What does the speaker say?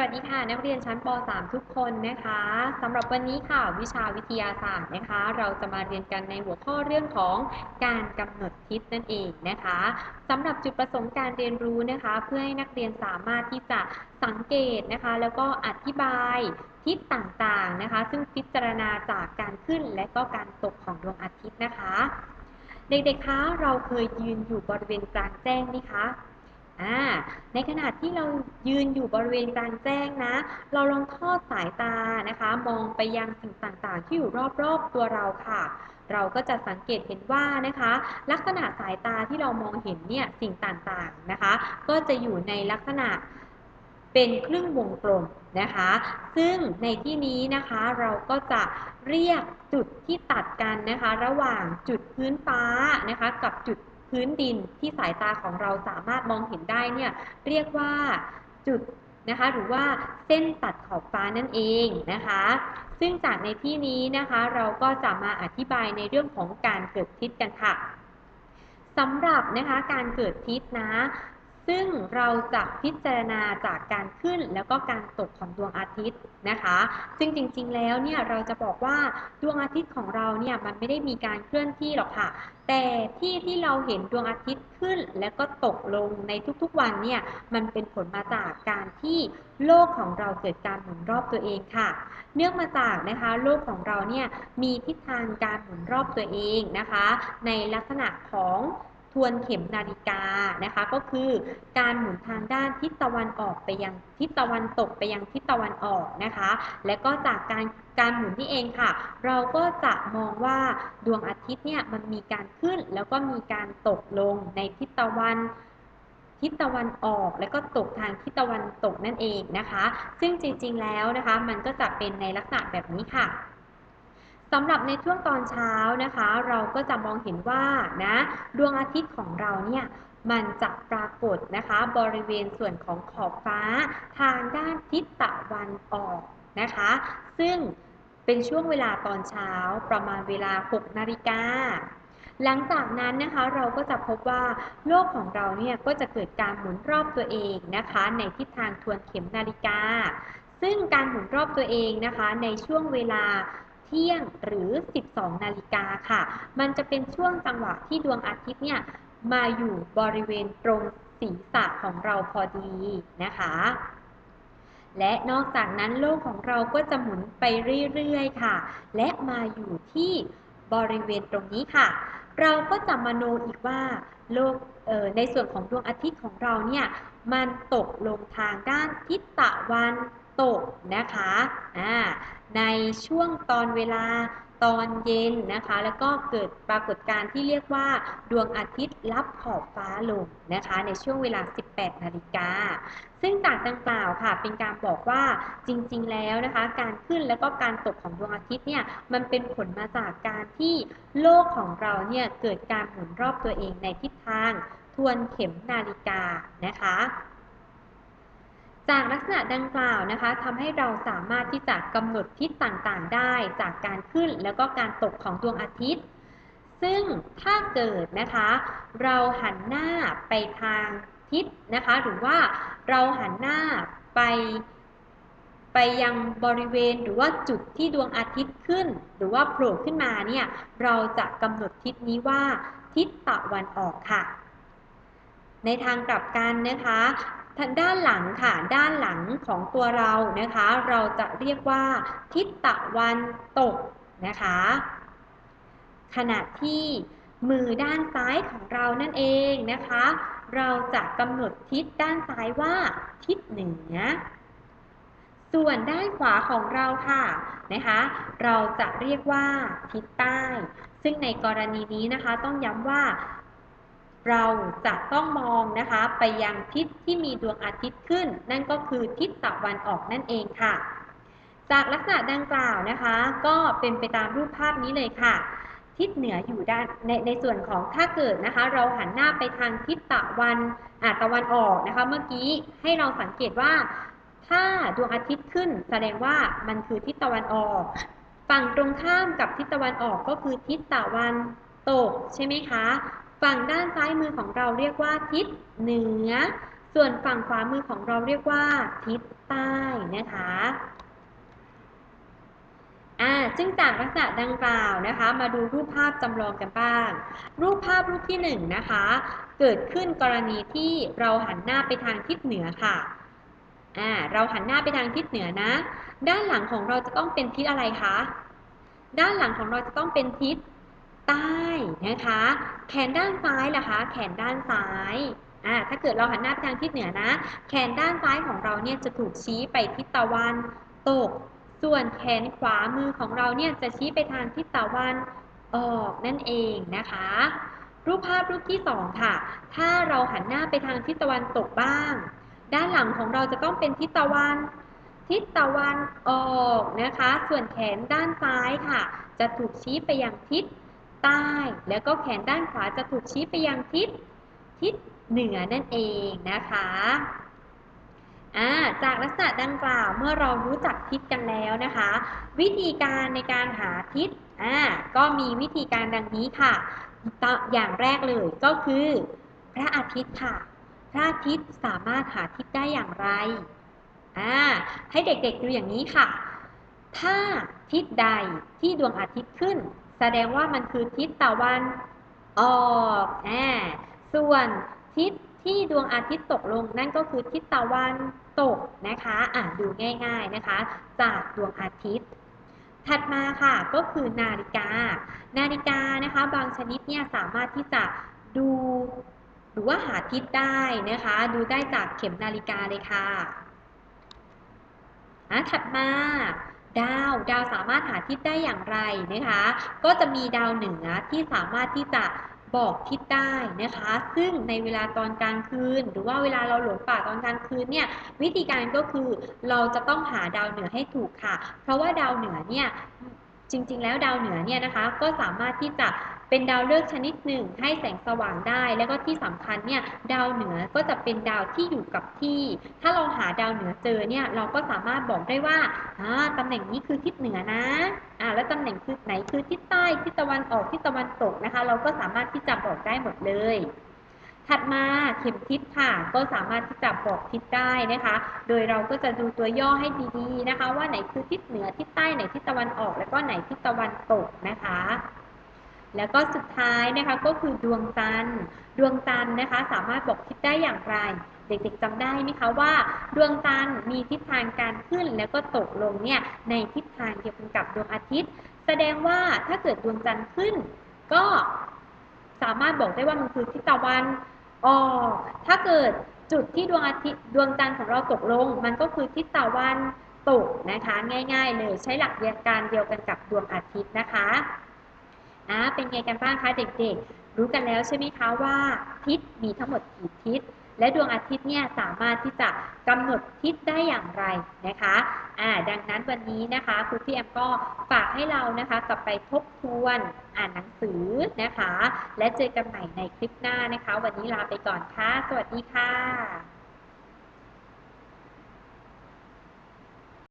วัสดีค่ะ นักเรียนชั้นป .3 ทุกคนนะคะสำหรับวันนี้ค่ะวิชาวิทยาศาสตร์นะคะ เราจะมาเรียนกันในหัวข้อเรื่องของการกำหนดทิศนั่นเองนะคะสำหรับจุดประสงค์การเรียนรู้นะคะ เพื่อให้นักเรียนสามารถที่จะสังเกตนะคะ แล้วก็อธิบายทิศต่างๆนะคะ ซึ่งพิจารณาจากการขึ้นและก็การตกของดวงอาทิตย์นะคะ เด็กๆคะเราเคยยืนอยู่บริเวณกลางแจ้งไหมคะ ในขณะที่เรายืนอยู่บริเวณกลางแจ้งนะ เราลองทอดสายตานะคะ มองไปยังสิ่งต่างๆ ที่อยู่รอบๆตัวเราค่ะ เราก็จะสังเกตเห็นว่านะคะ ลักษณะสายตาที่เรามองเห็นเนี่ยสิ่งต่างๆนะคะ ก็จะอยู่ในลักษณะเป็นครึ่งวงกลมนะคะ ซึ่งในที่นี้นะคะเราก็จะเรียกจุดที่ตัดกันนะคะ ระหว่างจุดพื้นฟ้านะคะ กับจุด พื้นดินที่สายตาของเราสามารถมองเห็นได้เนี่ยเรียกว่าจุดนะคะหรือว่าเส้นตัดขอบฟ้านั่นเองนะคะ ซึ่งจากในที่นี้นะคะเราก็จะมาอธิบายในเรื่องของการเกิดทิศกันค่ะสำหรับนะคะการเกิดทิศนะ ซึ่งเราจะพิจารณาจากการขึ้นแล้วก็การตกของดวงอาทิตย์นะคะ ซึ่งจริงๆ แล้วเนี่ยเราจะบอกว่าดวงอาทิตย์ของเราเนี่ยมันไม่ได้มีการเคลื่อนที่หรอกค่ะ แต่ที่ที่เราเห็นดวงอาทิตย์ขึ้นแล้วก็ตกลงในทุกๆวันเนี่ยมันเป็นผลมาจากการที่โลกของเราเกิดการหมุนรอบตัวเองค่ะ เนื่องมาจากนะคะโลกของเราเนี่ยมีทิศทางการหมุนรอบตัวเองนะคะ ในลักษณะของ ทวนเข็มนาฬิกานะคะ ก็คือการหมุนทางด้านทิศตะวันออกไปยังทิศตะวันตกไปยังทิศตะวันออกนะคะ และก็จากการการหมุนนี่เองค่ะ เราก็จะมองว่าดวงอาทิตย์เนี่ยมันมีการขึ้นแล้วก็มีการตกลงในทิศตะวันทิศตะวันออกและก็ตกทางทิศตะวันตกนั่นเองนะคะ ซึ่งจริงๆแล้วนะคะ มันก็จะเป็นในลักษณะแบบนี้ค่ะ สำหรับในช่วงตอนเช้านะคะ เราก็จะมองเห็นว่านะดวงอาทิตย์ของเราเนี่ยมันจะปรากฏนะคะ บริเวณส่วนของขอบฟ้าทางด้านทิศตะวันออกนะคะ ซึ่งเป็นช่วงเวลาตอนเช้าประมาณเวลา 6 นาฬิกาหลังจากนั้นนะคะเราก็จะพบว่าโลกของเราเนี่ยก็จะเกิดการหมุนรอบตัวเองนะคะ ในทิศทางทวนเข็มนาฬิกา ซึ่งการหมุนรอบตัวเองนะคะ ในช่วงเวลา เที่ยงหรือ 12 นาฬิกาค่ะ มันจะเป็นช่วงจังหวะที่ดวงอาทิตย์เนี่ยมาอยู่บริเวณตรงศีรษะของเราพอดีนะคะ และนอกจากนั้นโลกของเราก็จะหมุนไปเรื่อยๆค่ะ และมาอยู่ที่บริเวณตรงนี้ค่ะ เราก็จะมโนอีกว่าโลกในส่วนของดวงอาทิตย์ของเราเนี่ยมันตกลงทางด้านทิศตะวัน ตกนะคะอ่าในช่วงตอนเวลาตอนเย็นนะคะ แล้วก็เกิดปรากฏการณ์ที่เรียกว่า ดวงอาทิตย์รับขอบฟ้าลงนะคะ ในช่วงเวลา 18 นาฬิกา ซึ่งจากดังกล่าวค่ะ เป็นการบอกว่าจริงๆแล้วนะคะ การขึ้นแล้วก็การตกของดวงอาทิตย์เนี่ย มันเป็นผลมาจากการที่โลกของเราเนี่ย เกิดการหมุนรอบตัวเองในทิศทาง ทวนเข็มนาฬิกานะคะ จากลักษณะดังกล่าวนะคะทำให้เราสามารถที่จะกำหนดทิศต่างๆ ได้จากการขึ้นแล้วก็การตกของดวงอาทิตย์ ซึ่งถ้าเกิดนะคะ เราหันหน้าไปทางทิศนะคะ หรือว่าเราหันหน้าไปไปยังบริเวณหรือว่าจุดที่ดวงอาทิตย์ขึ้น หรือว่าโผล่ขึ้นมาเนี่ยเราจะกำหนดทิศนี้ว่าทิศตะวันออกค่ะ ในทางกลับกันนะคะ ทางด้านหลังค่ะ ด้านหลังของตัวเรานะคะ เราจะเรียกว่าทิศตะวันตกนะคะ ขณะที่มือด้านซ้ายของเรานั่นเองนะคะ เราจะกำหนดทิศด้านซ้ายว่าทิศเหนือ ส่วนด้านขวาของเราค่ะนะคะ เราจะเรียกว่าทิศใต้ ซึ่งในกรณีนี้นะคะ ต้องย้ำว่า เราจะต้องมองนะคะไปยังทิศที่มีดวงอาทิตย์ขึ้น นั่นก็คือทิศตะวันออกนั่นเองค่ะ จากลักษณะดังกล่าวนะคะ ก็เป็นไปตามรูปภาพนี้เลยค่ะ ทิศเหนืออยู่ด้านในในส่วนของถ้าเกิดนะคะ เราหันหน้าไปทางทิศตะวันอาตะวันออกนะคะ เมื่อกี้ให้เราสังเกตว่า ถ้าดวงอาทิตย์ขึ้น แสดงว่ามันคือทิศตะวันออก ฝั่งตรงข้ามกับทิศตะวันออกก็คือทิศตะวันตกใช่ไหมคะ ฝั่งด้านซ้ายมือของเราเรียกว่าทิศเหนือ ส่วนฝั่งขวามือของเราเรียกว่า ทิศใต้นะคะอ่าซึ่งจากลักษณะดังกล่าวนะคะ มาดูรูปภาพจำลองกันบ้าง รูปภาพรูปที่1นนะคะ เกิดขึ้นกรณีที่เราหันหน้าไปทางทิศเหนือค่ะอ่าเราหันหน้าไปทางทิศเหนือนะ ด้านหลังของเราจะต้องเป็นทิศอะไรคะ ด้านหลังของเราจะต้องเป็นทิศ ใต้นะคะ แขนด้านซ้ายล่ะคะ แขนด้านซ้ายอ่าถ้าเกิดเราหันหน้าไปทางทิศเหนือนะ แขนด้านซ้ายของเราเนี่ยจะถูกชี้ไปทิศตะวันตก ส่วนแขนขวามือของเราเนี่ยจะชี้ไปทางทิศตะวันออกนั่นเองนะคะ รูปภาพรูปที่ 2 ค่ะ ถ้าเราหันหน้าไปทางทิศตะวันตกบ้าง ด้านหลังของเราจะต้องเป็นทิศตะวัน ทิศตะวันออกนะคะ ส่วนแขนด้านซ้ายค่ะ จะถูกชี้ไปยังทิศ ใต้ แล้วก็แขนด้านขวาจะถูกชี้ไปยังทิศทิศเหนือนั่นเองนะคะาจากลักษณะดังกล่าวเมื่อเรารู้จักทิศกันแล้วนะคะ วิธีการในการหาทิศก็มีวิธีการดังนี้ค่ะ อย่างแรกเลยก็คือ พระอาทิตย์ค่ะ พระอาทิตย์สามารถหาทิศได้อย่างไร ให้เด็กๆดูอย่างนี้ค่ะ ถ้าทิศใดที่ดวงอาทิตย์ขึ้น แสดงว่ามันคือทิศตะวันออกอ่าส่วนทิศที่ดวงอาทิตย์ตกลงนั่นก็คือทิศตะวันตกนะคะอ่าดูง่าย ๆนะคะ จากดวงอาทิตย์ ถัดมาค่ะก็คือนาฬิกา นาฬิกานะคะบางชนิดเนี่ยสามารถที่จะดูหรือว่าหาทิศได้นะคะ ดูได้จากเข็มนาฬิกาเลยค่ะอะถัดมา ดาวดาวสามารถหาทิศได้อย่างไรนะคะ ก็จะมีดาวเหนือที่สามารถที่จะบอกทิศได้นะคะ ซึ่งในเวลาตอนกลางคืน หรือว่าเวลาเราหลงป่าตอนกลางคืนเนี่ยวิธีการก็คือเราจะต้องหาดาวเหนือให้ถูกค่ะ เพราะว่าดาวเหนือเนี่ยจริงๆ แล้วดาวเหนือเนี่ยนะคะก็สามารถที่จะ เป็นดาวฤกษ์ชนิดหนึ่งให้แสงสว่างได้ แล้วก็ที่สำคัญเนี่ยดาวเหนือก็จะเป็นดาวที่อยู่กับที่ ถ้าเราหาดาวเหนือเจอเนี่ยเราก็สามารถบอกได้ว่าอ่าตำแหน่งนี้คือทิศเหนือนะอ่าแล้วตำแหน่งคือไหนคือทิศใต้ทิศตะวันออกทิศตะวันตกนะคะ เราก็สามารถที่จะบอกได้หมดเลยถัดมาเข็มทิศค่ะ ก็สามารถที่จะบอกทิศได้นะคะ โดยเราก็จะดูตัวย่อให้ดีๆนะคะ ว่าไหนคือทิศเหนือทิศใต้ไหนทิศตะวันออก แล้วก็ไหนทิศตะวันตกนะคะ แล้วก็สุดท้ายนะคะก็คือดวงจันทร์ดวงจันทร์นะคะ สามารถบอกทิศได้อย่างไร เด็กๆจำได้ไหมคะว่า ดวงจันทร์มีทิศทางการขึ้นแล้วก็ตกลงเนี่ยในทิศทางเดียวกันกับดวงอาทิตย์ แสดงว่าถ้าเกิดดวงจันทร์ขึ้น ก็สามารถบอกได้ว่ามันคือทิศตะวันออกถ้าเกิดจุดที่ดวงอาทิตย์ดวงจันทร์ของเราตกลง มันก็คือทิศตะวันตกนะคะ ง่าย ๆ เลยใช้หลักเดียวการเดียวกันกับดวงอาทิตย์นะคะ อ่าเป็นไงกันบ้างคะเด็กๆ รู้กันแล้วใช่ไหมคะว่าทิศมีทั้งหมดกี่ทิศ และดวงอาทิตย์เนี่ยสามารถที่จะกำหนดทิศได้อย่างไรนะคะอ่าดังนั้นวันนี้นะคะครูพี่แอมก็ฝากให้เรานะคะกลับไปทบทวนอ่านหนังสือนะคะ และเจอกันใหม่ในคลิปหน้านะคะ วันนี้ลาไปก่อนค่ะ สวัสดีค่ะ